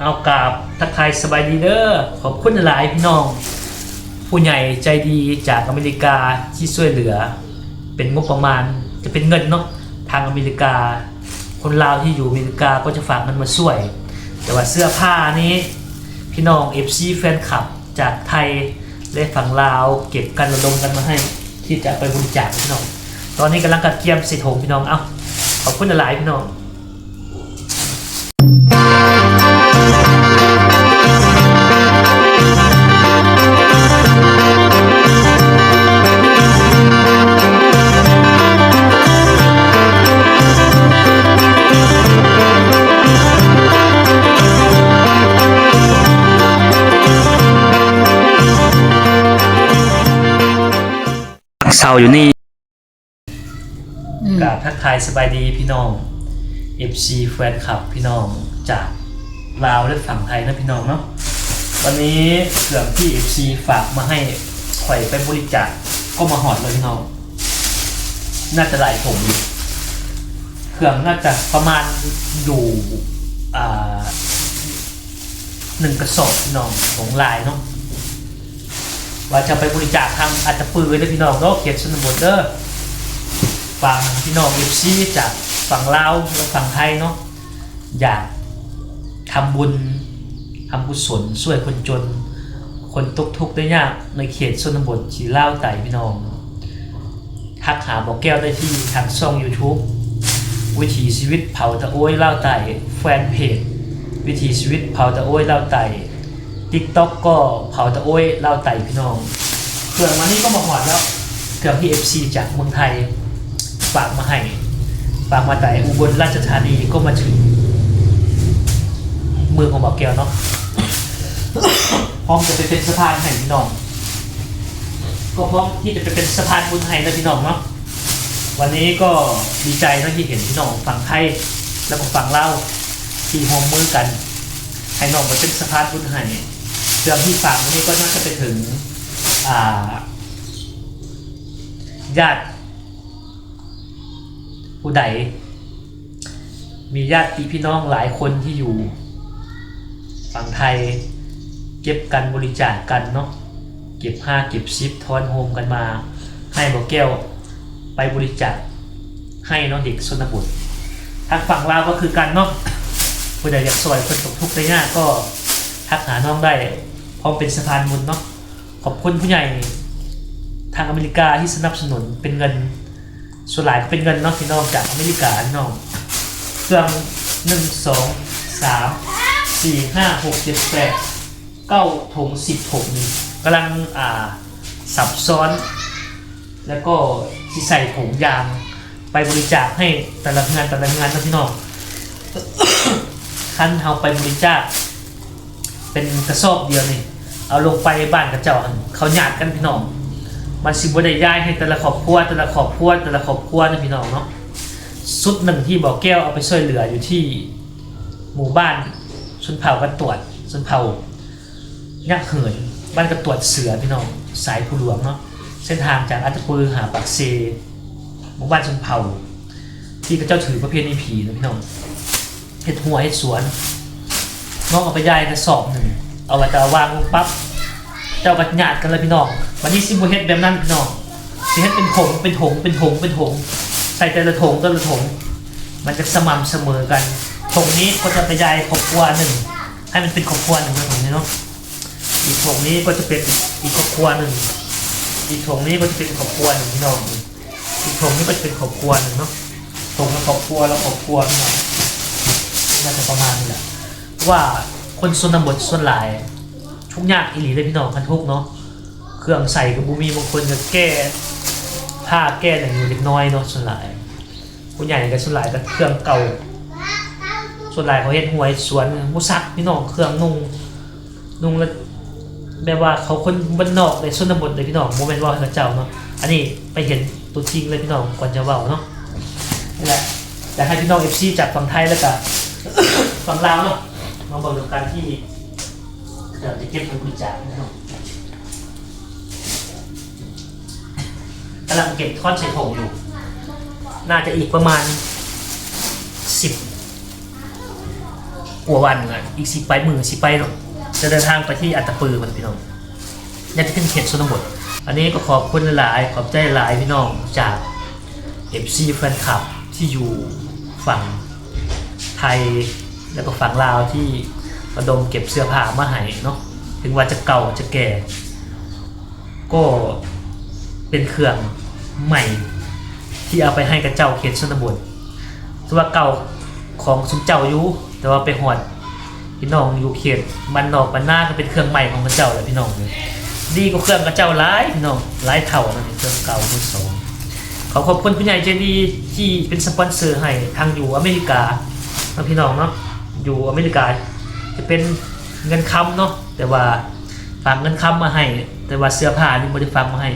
เอากราบทักทายสบายดีเด้อขอบคุณหลายพี่น้อง ผู้ใหญ่ใจดีจากอเมริกาที่ช่วยเหลือ เป็นงบประมาณจะเป็นเงินเนาะทางอเมริกา คนลาวที่อยู่อเมริกาก็จะฝากเงินมาช่วย แต่ว่าเสื้อผ้านี้ พี่น้อง FC แฟนคลับจากไทยและฝั่งลาว เก็บกันระดมกันมาให้ ที่จะไปบริจาคพี่น้อง ตอนนี้กำลังกัดเกียมใส่ถุงพี่น้องเอ้าขอบคุณหลายพี่น้อง เศร้าอยู่นี่กราบทักทายสบายดีพี่น้อง FC แฟนคลับพี่น้องจาก ลาวและฝั่งไทยนะพี่น้องเนาะวันนี้เครื่องที่ FC ฝากมาให้ข่อยไปบริจาคก็มาหอดเลยพี่น้องน่าจะหลายถุงอยู่เครื่องน่าจะประมาณอยู่หนึ่งกระสอบพี่น้องของลายเนาะว่าจะไปบริจาคทางอาจจะปืนเลยพี่น้องเนาะเขียนชนบทเด้อฝั่งพี่น้องเอฟซีจากฝั่งลาวและฝั่งไทยเนาะอยาก ทำบุญทำกุศลช่วยคนจน คนตกทุกได้ยากในเขตชนบทชีลาไต่พี่น้องทักหาบอกแก้วได้ที่ทางช่อง YouTube วิถีชีวิตเผาตะโอ้ยเล่าไต่แฟนเพจวิถีชีวิตเผาตะโอ้ยเล่าไต่ทิกต็อกก็เผาตะโอ้ยเล่าไต่พี่น้องเครื่องมานี่ก็มาหอดแล้วเครื่องที่ FC จากเมืองไทยฝากมาให้ฝากมาแต่อุบลราชธานีก็มาถึง เมืองของบอกแก้วเนาะพร้อมจะไปเป็นสะพานให้พี่น้อง ก็พร้อมที่จะไปเป็นสะพานบุญให้นะพี่น้องเนาะวันนี้ก็ดีใจนะที่เห็นพี่น้องฝั่งไทยแล้วก็ฝั่งเลาที่หอมมือกันให้น้องมาเป็นสะพานบุญให้เรื่องที่ฝากวันนี้ก็น่าจะไปถึงอ่าญาติผู้ใดมีญาติพี่น้องหลายคนที่อยู่ ฝั่งไทย เก็บกันบริจาคกันเนาะเก็บห้าเก็บซิปทอนโฮมกันมา ให้บอกแก้วไปบริจาคให้น้องเด็กชนบททางฝั่งลาวก็คือกันเนาะผู้ใดอยากสวยคนตกทุกข์ได้ยากก็ทักหาน้องได้พร้อมเป็นสะพานบุญเนาะขอบคุณผู้ใหญ่ทางอเมริกาที่สนับสนุนเป็นเงินส่วนหลายก็เป็นเงินเนาะพี่น้องจากอเมริกาน้องเครื่องหนึ่งสองสาม สี่ห้าหกเจ็ดแปดเก้าถุงสิบถุงนี่กำลังอ่าสับซ้อน แล้วก็ที่ใส่ถุงยางไปบริจาคให้แต่ละงานแต่ละงานนะพี่น้องคันเอาไปบริจาคเป็นกระสอบเดียวนี่ เอาลงไปบ้านกระเจ้าเขาหยาดกันพี่น้อง มันสิบ่ได้ย้ายให้แต่ละครอบครัวแต่ละครอบครัวแต่ละครอบครัวนะพี่น้องเนาะสุดหนึ่งที่บอกแก้วเอาไปช่วยเหลืออยู่ที่หมู่บ้าน ชนเผ่ากันตรวจชนเผ่ายักษ์เหินบ้านกันตรวจเสือพี่น้องสายผู้หลวงเนาะเส้นทางจากอัตปือหาปักเซหมู่บ้านชนเผ่าที่พระเจ้าถือประเพณีผีนะพี่น้องเห็ดหัวเห็ดสวนน้องเอาไปย้ายกระสอบหนึ่งเอาไว้จะวางลงปั๊บเจ้ากัดหยาดกันเลยพี่น้องวันนี้ซิมโบเฮ็ดแบบนั้นพี่น้องสิเฮ็ดเป็นถงเป็นถงเป็นถงเป็นถงใส่แต่ละถงแต่ละถงมันจะสม่ำเสมอกัน ถงนี้ก็จะกระจายครอบครัวหนึ่งให้มันเป็นครอบครัวหนึ่งนะถงนี้เนาะอีกถงนี้ก็จะเป็นอีกครอบครัวหนึ่งอีกถงนี้ก็จะเป็นครอบครัวหนึ่งพี่น้องอีกถงนี้ก็จะเป็นครอบครัวหนึ่งเนาะถงละครอบครัวละครอบครัวพี่น้องน่าจะประมาณนี้แหละว่าคนชนบทส่วนหลายทุกยางอีหลีเลยพี่น้องคันทุกเนาะเครื่องใส่กับบูมีบางคนจะแก้ผ้าแก้อย่างอยู่เล็กน้อยเนาะส่วนหลายผู้ใหญ่กับส่วนหลายก็เครื่องเก่า ส่วนหลายเขาเฮ็ดหวยสวนมุสักพี่น้องเครื่องนุ่งนุ่งแล้วแบบว่าเขาคนบ้านนอกในชนบทเลยพี่น้องโมเมนต์ว่าเขาเจ้าเนาะอันนี้ไปเห็นตัวจริงเลยพี่น้องก่อนจะเว้าเนาะนี่แหละแต่ให้พี่น้องเอฟซีจากฝั่งไทยแล้วก็ฝั่งลาวเนาะมาบอกเรื่องการที่เดี๋ยวจะเก็บเงินบริจาคนะครับกำลังเก็บท่อนใส่ถุงอยู่ น่าจะอีกประมาณสิบ กลัววันอะอีกสิไปมือสิไปเนาะจะเดินทางไปที่อัตตปือมันพี่น้องอยากจะขึ้นเขตชนบท อันนี้ก็ขอบคุณหลายขอบใจหลายพี่น้องจาก FC แฟนคลับที่อยู่ฝั่งไทยแล้วก็ฝั่งลาวที่ระดมเก็บเสื้อผ้ามาให้เนาะถึงว่าจะเก่าจะแก่ ก็เป็นเครื่องใหม่ที่เอาไปให้กับเจ้าเขตชนบทถือว่าเก่าของสุมเจ้าอยู่ แต่ว่าไปหอดพี่น้องอยู่เขตบ้านนอกบ้านหน้าก็เป็นเครื่องใหม่ของพระเจ้าเลยพี่น้องเลยดีกว่าเครื่องกับเจ้าหลายพี่น้องหลายเท่านั่นเองเครื่องเก่ามือสองขอขอบคุณผู้ใหญ่ใจดีที่เป็นสปอนเซอร์ให้ทางอยู่อเมริกาพี่น้องเนาะอยู่อเมริกา จะเป็นเงินคำเนาะแต่ว่าฝากเงินคำมาให้ แต่ว่าเสื้อผ้านี่ไม่ได้ฝากมาให้